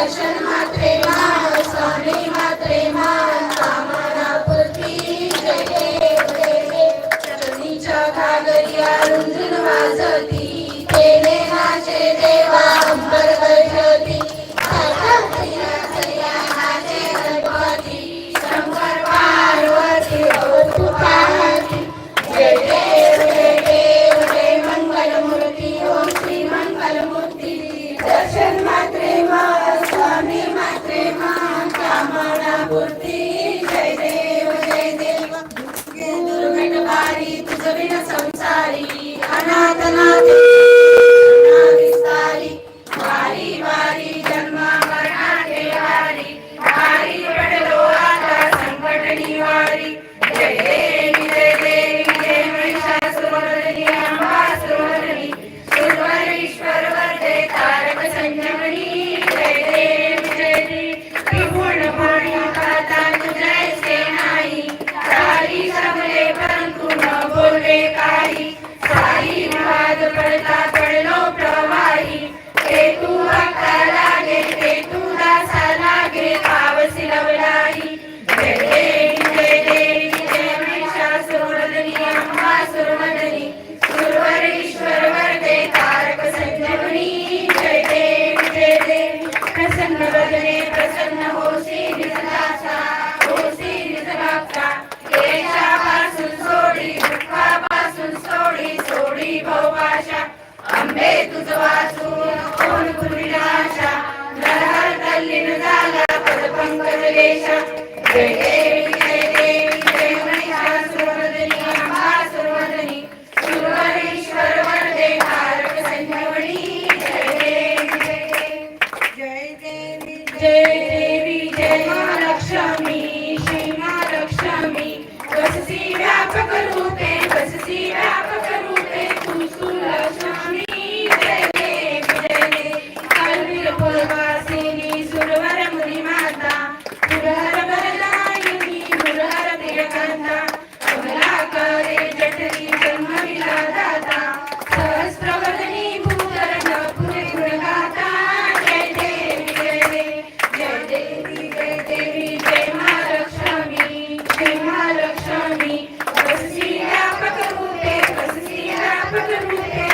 दर्शन मात्रे मा देव जय देव. दुर्घट बारी तुझ विण संसारी अनाथ आशा आंबे तुझ वाचून कोण पुरी আপনাদের মুখে